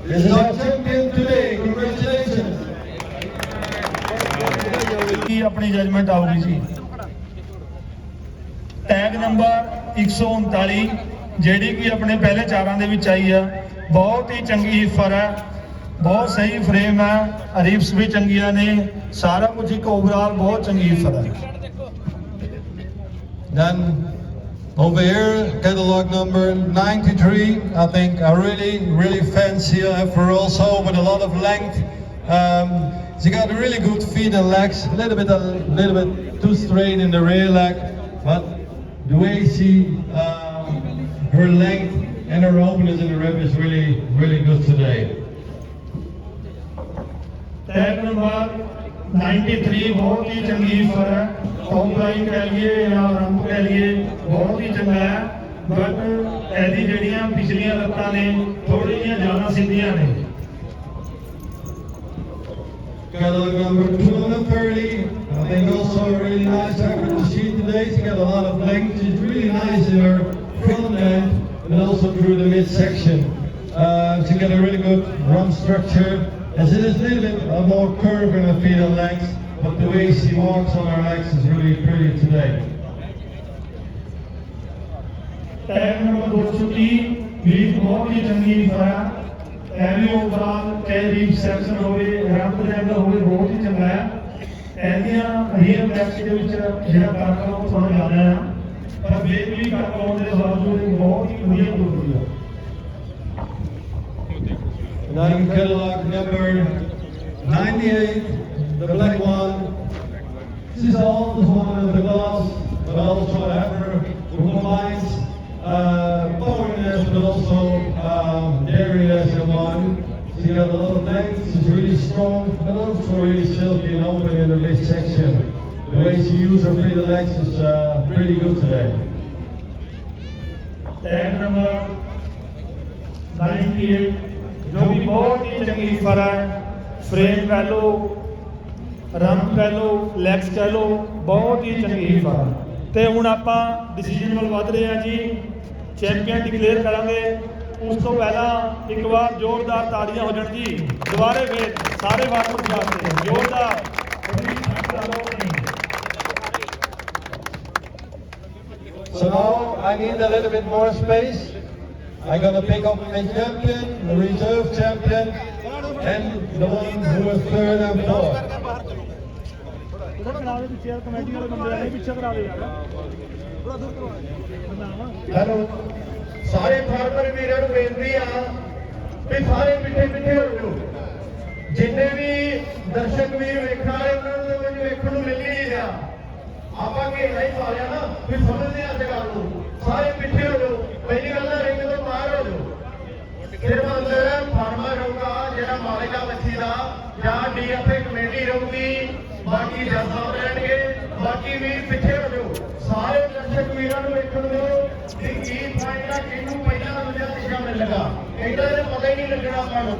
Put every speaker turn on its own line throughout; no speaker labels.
This is our champion today. Congratulations.
ਕੀ ਆਪਣੀ judgement ਆਊਗੀ ਜੀ? ਟੈਗ ਨੰਬਰ 139 ਜਿਹੜੀ ਕਿ ਆਪਣੇ ਪਹਿਲੇ ਚਾਰਾਂ ਦੇ ਵਿੱਚ ਆਈ ਆ। ਬਹੁਤ ਹੀ ਚੰਗੀ ਹਿਫਰ ਹੈ। ਬਹੁਤ ਸਹੀ ਫਰੇਮ ਹੈ। ਰੀਫਸ ਵੀ ਚੰਗੀਆਂ ਨੇ। ਸਾਰਾ ਕੁਝ ਇੱਕ ਓਵਰਆਲ ਬਹੁਤ ਚੰਗੀ ਹਿਫਰ ਹੈ।
Then Over here, catalog number 93. I think a really, really fancy uh, effort also with a lot of length. Um, she got really good feet and legs. A little bit, a little bit too straight in the rear leg, but the way she, uh, her length and her openness in the rib is really, really good today.
Tag number 93 ਬਹੁਤ ਹੀ ਚੰਗੀ ਹਿਫਰ ਹੈ top line ਕਹਿ ਲਈਏ ਜਾਂ rump ਕਹਿ ਲਈਏ ਬਹੁਤ ਹੀ ਚੰਗਾ ਹੈ ਬਟ ਇਹਦੀ ਜਿਹੜੀਆਂ ਪਿਛਲੀਆਂ ਲੱਤਾਂ ਨੇ ਥੋੜ੍ਹੀਆਂ ਜਿਹੀਆਂ ਜ਼ਿਆਦਾ ਸਿੱਧੀਆਂ ਨੇ
Catalog number 230. I think also a really nice effort to see today. She got a lot of length. She's really nice in her front end and also through the midsection. Uh, she got a really good run structure. As it is a little bit uh, more curve in her feet and legs, but the way she walks on her legs is really pretty today.
Tag number 230 ਵੀ ਬਹੁਤ ਹੀ ਚੰਗੀ ਫਰਾ ਐਵੇਂ overall ਚਾਹੇ reap section ਹੋਵੇ rump ਦੇ ਅੰਦਰ ਹੋਵੇ ਬਹੁਤ ਹੀ ਚੰਗਾ ਹੈ ਇਹਦੀਆਂ ਰੀਅਲ ਬੈਕਸ ਦੇ ਵਿੱਚ ਜਿਹੜਾ ਕੰਮ ਉਹ ਥੋੜਾ ਜ਼ਿਆਦਾ ਹੈ ਪਰ ਵੇਟ ਵੀ ਘੱਟ ਹੋਣ ਦੇ ਬਾਵਜੂਦ ਇਹ ਬਹੁਤ ਹੀ ਵਧੀਆ ਦੁੱਧ ਹੈ
item catalog number 98, the black one. This is all the one of the glass, but also ever the blue lines, uh, powerness, but also um, dairy one. So you got a lot of length, it's really strong, but also really silky and open in the mid section. The way she uses her free legs is uh, pretty good today.
Tag number 98. ਜੋ ਵੀ ਬਹੁਤ ਹੀ ਚੰਗੀ ਫਰ ਹੈ frame ਕਹਿ ਲੋ rump ਕਹਿ ਲੋ legs ਕਹਿ ਲੋ ਬਹੁਤ ਹੀ ਚੰਗੀ ਫਰ ਹੈ। ਤੇ ਹੁਣ ਆਪਾਂ ਡਿਸੀਜਨ ਵੱਲ ਵੱਧ ਰਹੇ ਹਾਂ ਜੀ ਚੈਂਪੀਅਨ ਡਿਕਲੇਅਰ ਕਰਾਂਗੇ। ਉਸ ਤੋਂ ਪਹਿਲਾਂ ਇੱਕ ਵਾਰ ਜ਼ੋਰਦਾਰ ਤਾੜੀਆਂ ਹੋ ਜਾਣ ਜੀ, ਦੁਬਾਰੇ ਫੇਰ ਸਾਰੇ ਵਾਪਸ ਵਾਸਤੇ ਜ਼ੋਰਦਾਰ।
So, I need a little bit more space. I'm gonna pick up the champion, the reserve champion, and the one who is third and fourth.
Hello ਸਾਰੇ ਫਾਰਮਰ ਵੀਰਾਂ ਨੂੰ ਬੇਨਤੀ ਆ ਵੀ ਸਾਰੇ ਪਿੱਛੇ ਪਿੱਛੇ ਹੋ ਜਾਓ। ਜਿੰਨੇ ਵੀ ਦਰਸ਼ਕ ਵੀਰ ਵੇਖਣ ਵਾਲੇ ਉਹਨਾਂ ਨੂੰ ਵੇਖਣ ਨੂੰ ਮਿਲ ਹੀ ਨਹੀਂ ਰਿਹਾ। ਆਪਾਂ ਘੇਰਾ ਹੀ ਪਾ ਲਿਆ ਨਾ ਵੀ ਸਮਝਦੇ ਆ ਅੱਜ ਗੱਲ ਨੂੰ। ਸਾਰੇ ਪਿੱਛੇ ਹੋ ਜਾਓ। ਪਹਿਲੀ ਗੱਲ ਹੋ ਜਾਓ ਸਿਰਫ ਅੰਦਰ ਫਾਰਮਰ ਰਹੂਗਾ, ਜਿਹੜਾ ਮਾਲਕ ਮੱਛੀ ਦਾ, ਜਾਂ ਡੀਐਫਏ ਕਮੇਟੀ ਰਹੂਗੀ। ਬਾਕੀ ਜੱਜ ਸਾਹਿਬ ਰਹਿਣਗੇ ਬਾਕੀ ਵੀਰ ਪਿੱਛੇ ਹੋ ਜਾਓ। ਸਾਰੇ ਦਰਸ਼ਕ ਵੀਰਾਂ ਨੂੰ ਵੇਖਣ ਦਿਓ ਕਿ ਕੀ ਫਾਇਦਾ, ਕਿਹਨੂੰ ਪਹਿਲਾਂ ਦੂਜਾ ਤੀਜਾ ਮਿਲੇਗਾ ਇਹਦਾ ਤਾਂ ਪਤਾ ਹੀ ਨਹੀਂ ਲੱਗਣਾ ਆਪਾਂ ਨੂੰ।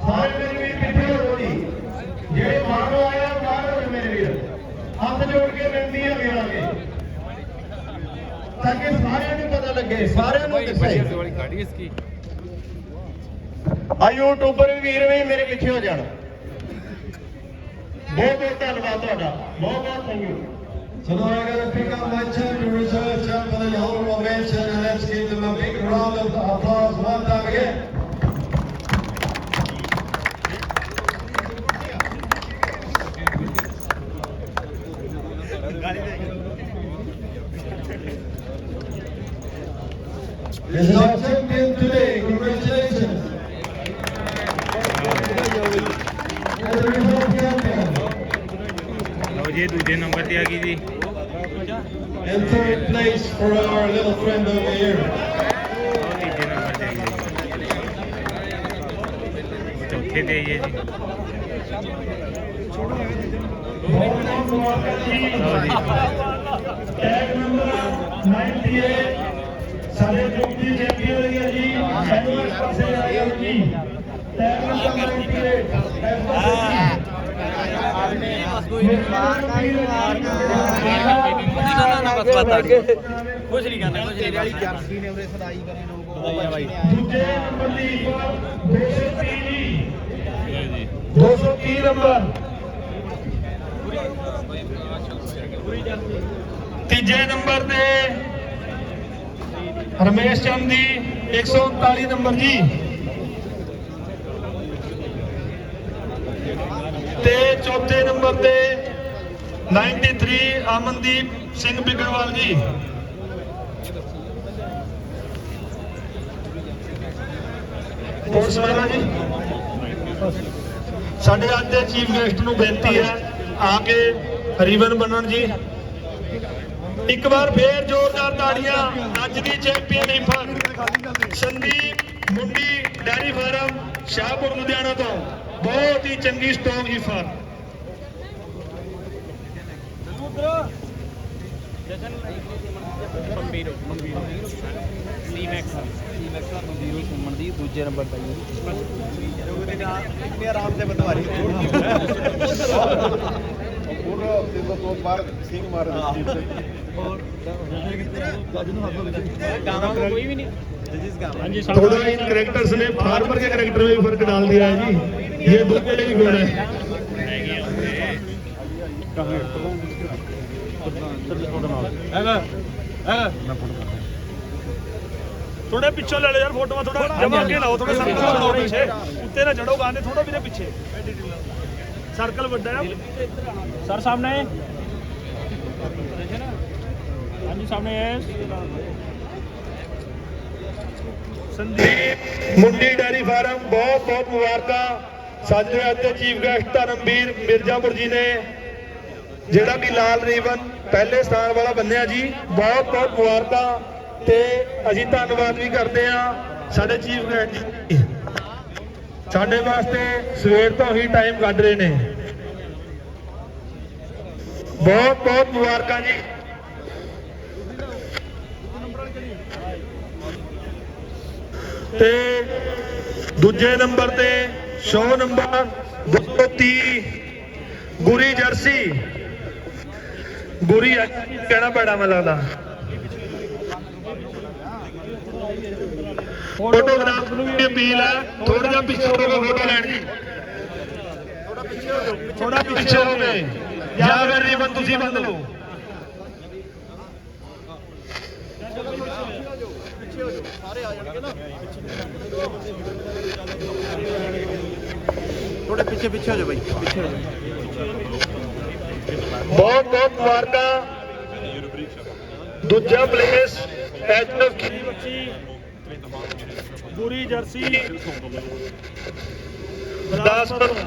ਸਾਰੇ ਮੇਰੇ ਵੀਰ ਪਿੱਛੇ ਹੋ ਜਾਓ ਜੀ। ਜਿਹੜੇ ਬਾਹਰੋਂ ਆਏ ਆ, ਬਾਹਰ ਹੋ ਜਾਓ ਮੇਰੇ ਵੀਰ। ਹੱਥ ਜੋੜ ਕੇ ਬੇਨਤੀ ਹੈ ਵੀਰਾਂ ਅੱਗੇ ਤਾਂ ਕਿ ਸਾਰਿਆਂ ਨੂੰ ਪਤਾ ਲੱਗੇ ਸਾਰਿਆਂ ਨੂੰ ਦਿਸੇ
ਵਾਲੀ ਗਾੜੀ ਇਸ ਕੀ
ਆ ਯੂਟਿਊਬਰ ਵੀਰ ਵੀ ਮੇਰੇ ਪਿੱਛੇ ਹੋ ਜਾਣ ਬਹੁਤ ਬਹੁਤ ਧੰਨਵਾਦ ਤੁਹਾਡਾ ਬਹੁਤ ਬਹੁਤ thank you
Tonight I'm going to pick up my champion reserve champ for the whole convention and let's give them a big round of applause one time again. is our champion today. Congratulations. And third place for our little friend over here.
चौथे दे ये जी
tag Number 98 ਸਾਡੇ ਚੌਥੀ champion ਰਹੀ ਹੈ ਜੀ। ਇਸ ਪਾਸੇ ਆ ਜਾਓ ਜੀ। ਟੈਗ ਨੰਬਰ 98 ਇਸ ਪਾਸੇ ਜੀ।
ਮਾਰਨਾ ਹੀ। ਮਾਰਨਾ ਬਸ ਬਤਾ ਕੁਛ ਨਹੀਂ ਕਰਨਾ ਕੁਛ ਨਹੀਂ ਵਾਲੀ ਜਰਸੀ ਨੇ ਉਹਦੇ ਸਦਾਈ ਕਰੇ ਲੋਕ। ਉਹ ਬਾਈ।
ਦੂਜੇ ਨੰਬਰ ਦੀ ਪਰ 230 ਜੀ। 230 ਨੰਬਰ। ਤੀਜੇ ਨੰਬਰ ਤੇ ਰਮੇਸ਼ ਚੰਦ ਦੀ 139 ਨੰਬਰ ਜੀ। ਤੇ ਚੌਥੇ ਨੰਬਰ ਤੇ 93 ਅਮਨਦੀਪ ਸਿੰਘ ਬਿਗੜਵਾਲ ਜੀ। ਪੁਲਿਸ ਵਾਲਾ ਜੀ? ਸਾਡੇ ਅੱਜ ਦੇ ਚੀਫ ਗੈਸਟ ਨੂੰ ਬੇਨਤੀ ਹੈ ਆ ਕੇ ਰੀਵਨ ਬਣਨ ਜੀ। ਇੱਕ ਵਾਰ ਫੇਰ ਜ਼ੋਰਦਾਰ ਤਾੜੀਆਂ ਅੱਜ ਦੀ champion heifer Sandeep Mundi dairy farm Shahpur Ludhiana ਤੋਂ। ਬਹੁਤ ਹੀ ਚੰਗੀ ਸਟਰੋਂਗ ਇਫਰ
ਮੰਬੀਰੋ ਮੰਬੀਰੋ। ਸੀ ਮੈਕਸ ਸੀ ਮੈਕਸ ਮੰਬੀਰੋ ਘੁੰਮਣ ਦੀ ਦੂਜੇ ਨੰਬਰ ਤੇ ਜੀ। ਆਰਾਮ ਤੇ ਬਤਵਾਰੀ
ਪੂਰਾ ਦਿਨ ਤੋਂ ਬਾਹਰ ਸਿੰਘ ਮਾਰ ਦਿੱਤੀ।
गाँव में कोई भी नहीं जिस गाँव
थोड़ा इन करेक्टर्स ने फार्मर के करेक्टर में भी फर्क डाल दिया है जी ये दूसरे ही गुण है ਥੋੜੇ ਪਿੱਛੋਂ ਲੈ ਲੈ ਯਾਰ ਫੋਟੋਆਂ ਥੋੜਾ ਜਮਾ ਕੇ ਲਾਓ ਥੋੜਾ ਸਰਕਲ ਬਣਾਓ ਪਿੱਛੇ ਉੱਤੇ ਨਾ ਚੜੋ ਗਾਣੇ ਥੋੜਾ ਵੀਰੇ ਪਿੱਛੇ ਸਰਕਲ ਵੱਡਾ ਹੈ ਸਰ ਸਾਹਮਣੇ ਹਾਂਜੀ, ਸਾਹਮਣੇ ਸੰਦੀਪ ਮੁੰਡੀ ਡੈਰੀ ਫਾਰਮ, ਬਹੁਤ ਬਹੁਤ ਮੁਬਾਰਕਾਂ। ਸਾਡੇ ਅੱਜ ਚੀਫ ਗੈਸਟ ਧਰਮਵੀਰ ਮਿਰਜ਼ਾਪੁਰ ਜੀ ਨੇ, ਜਿਹੜਾ ਕਿ ਲਾਲ ਰੀਵਨ ਪਹਿਲੇ ਸਥਾਨ ਵਾਲਾ ਬੰਨਿਆ ਜੀ। ਬਹੁਤ ਬਹੁਤ ਮੁਬਾਰਕਾਂ ਤੇ ਅਸੀਂ ਧੰਨਵਾਦ ਵੀ ਕਰਦੇ ਹਾਂ ਸਾਡੇ ਚੀਫ ਗੈਸਟ ਜੀ। ਸਾਡੇ ਵਾਸਤੇ ਸਵੇਰ ਤੋਂ ਹੀ ਟਾਈਮ ਕੱਢ ਰਹੇ ਨੇ। ਬਹੁਤ ਬਹੁਤ ਮੁਬਾਰਕਾਂ ਜੀ। ਤੇ ਦੂਜੇ ਨੰਬਰ ਤੇ 100 ਨੰਬਰ 230 ਗੁਰੀ ਜਰਸੀ। ਗੁਰੀ ਕਹਿਣਾ ਪੈਣਾ ਮੈਨੂੰ ਲੱਗਦਾ। ਫੋਟੋਗ੍ਰਾਫ ਨੂੰ ਵੀ ਅਪੀਲ ਹੈ ਥੋੜਾ ਜਿਹਾ ਪਿੱਛੇ ਹੋ ਕੇ ਫੋਟੋ ਲੈਣ ਥੋੜਾ ਪਿੱਛੇ ਹੋ ਕੇ। ਜਾਂ ਫਿਰ ਰੀਬਨ ਤੁਸੀਂ ਬੰਦ ਲਓ
ਇਕੱਠੇ ਹੋ ਜਾਓ ਸਾਰੇ ਆ ਜਾਣਗੇ ਨਾ ਥੋੜੇ ਪਿੱਛੇ ਪਿੱਛੇ ਹੋ ਜਾਓ ਬਾਈ ਪਿੱਛੇ ਹੋ ਜਾਓ
ਬਹੁਤ ਬਹੁਤ ਮੁਬਾਰਕਾਂ ਦੂਜਾ ਪਲੇਸ ਐਜਨਫ ਕੀ ਪੂਰੀ ਜਰਸੀ 10
ਪਰ ਹਾਂ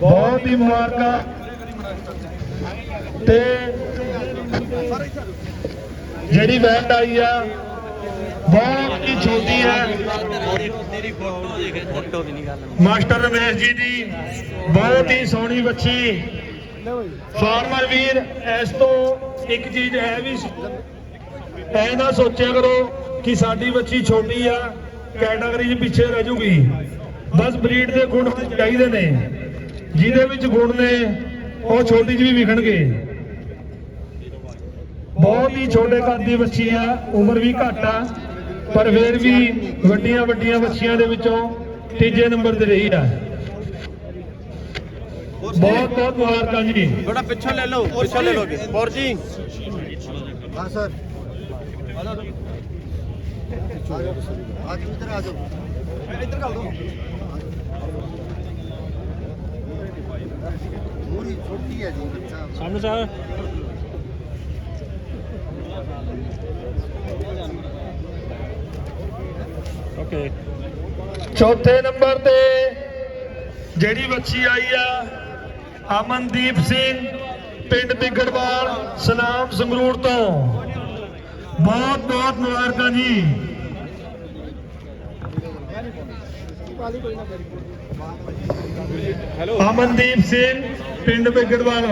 ਬਹੁਤ ਹੀ ਮੁਬਾਰਕਾਂ। ਤੇ ਜਿਹੜੀ ਵੈਂਡ ਆਈ ਆ, ਬਹੁਤ ਹੀ ਛੋਟੀ ਹੈ। ਮਾਸਟਰ ਰਮੇਸ਼ ਜੀ ਦੀ ਬਹੁਤ ਹੀ ਸੋਹਣੀ ਬੱਚੀ। ਫਾਰਮਰ ਵੀਰ, ਇਸ ਤੋਂ ਇੱਕ ਚੀਜ਼ ਹੈ ਵੀ ਐ ਨਾ ਸੋਚਿਆ ਕਰੋ ਕਿ ਸਾਡੀ ਬੱਚੀ ਛੋਟੀ ਆ ਕੈਟਾਗਰੀ 'ਚ ਪਿੱਛੇ ਰਹਿ ਜੂਗੀ। ਬਸ ਬਰੀਡ ਦੇ ਗੁਣ ਚਾਹੀਦੇ ਨੇ। ਜਿਹਦੇ ਵਿੱਚ ਗੁਣ ਨੇ ਉਹ ਛੋਟੀ ਜਿਹੀ ਵਿਖਣਗੇ। ਬਹੁਤ ਹੀ ਛੋਟੇ ਕੱਦ ਦੀ ਬੱਚੀ ਆ ਉਮਰ ਵੀ ਘੱਟ ਆ ਪਰ ਫਿਰ ਵੀ ਵੱਡੀਆਂ ਵੱਡੀਆਂ ਬੱਚੀਆਂ ਦੇ ਵਿੱਚੋਂ ਤੀਜੇ ਨੰਬਰ ਤੇ ਰਹੀ ਆ। ਬਹੁਤ ਬਹੁਤ ਮੁਬਾਰਕਾਂ ਜੀ।
ਥੋੜਾ ਪਿੱਛੇ ਲੈ
ਲਓ ਪਿੱਛੇ ਲੈ ਲਓ ਬੋਰ ਜੀ। ਹਾਂ ਸਰ। ਆ ਇੱਧਰ ਆ ਇੱਧਰ ਕਰ ਦੋ।
ਸਾਹਮਣੇ ਸਾਹਿਬ ਓਕੇ। ਚੌਥੇ ਨੰਬਰ ਤੇ ਜਿਹੜੀ ਬੱਚੀ ਆਈ ਆ ਅਮਨਦੀਪ ਸਿੰਘ ਪਿੰਡ ਬਿਗੜਵਾਲ ਸਲਾਮ ਸੰਗਰੂਰ ਤੋਂ। ਬਹੁਤ ਬਹੁਤ ਮੁਬਾਰਕਾਂ ਜੀ। ਅਮਨਦੀਪ ਸਿੰਘ ਪਿੰਡ ਬਿਗੜਵਾਲ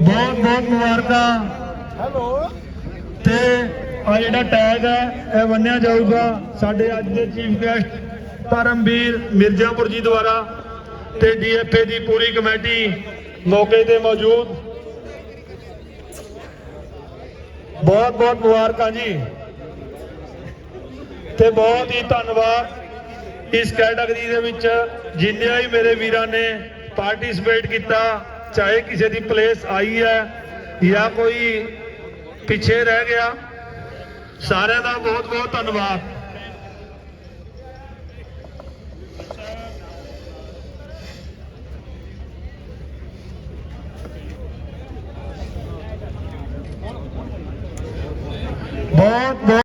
ਬਹੁਤ ਬਹੁਤ ਮੁਬਾਰਕਾਂ। ਹੈਲੋ। ਤੇ ਆ ਜਿਹੜਾ ਟੈਗ ਹੈ ਇਹ ਬੰਨਿਆ ਜਾਊਗਾ ਸਾਡੇ ਅੱਜ ਦੇ ਚੀਫ ਗੈਸਟ ਧਰਮਵੀਰ ਮਿਰਜ਼ਾਪੁਰ ਜੀ ਦੁਆਰਾ ਤੇ ਡੀਐਫਏ ਦੀ ਪੂਰੀ ਕਮੇਟੀ ਮੌਕੇ ਤੇ ਮੌਜੂਦ। ਬਹੁਤ ਬਹੁਤ ਮੁਬਾਰਕਾਂ ਜੀ। ਤੇ ਬਹੁਤ ਹੀ ਧੰਨਵਾਦ। ਇਸ ਕੈਟਾਗਰੀ ਦੇ ਵਿੱਚ ਜਿੰਨੇ ਵੀ ਮੇਰੇ ਵੀਰਾਂ ਨੇ ਪਾਰਟਿਸਿਪੇਟ ਕੀਤਾ, ਚਾਹੇ ਕਿਸੇ ਦੀ ਪਲੇਸ ਆਈ ਹੈ ਜਾਂ ਕੋਈ ਪਿੱਛੇ ਰਹਿ ਗਿਆ, ਸਾਰਿਆਂ ਦਾ ਬਹੁਤ ਬਹੁਤ ਧੰਨਵਾਦ। ਬਹੁਤ ਬਹੁਤ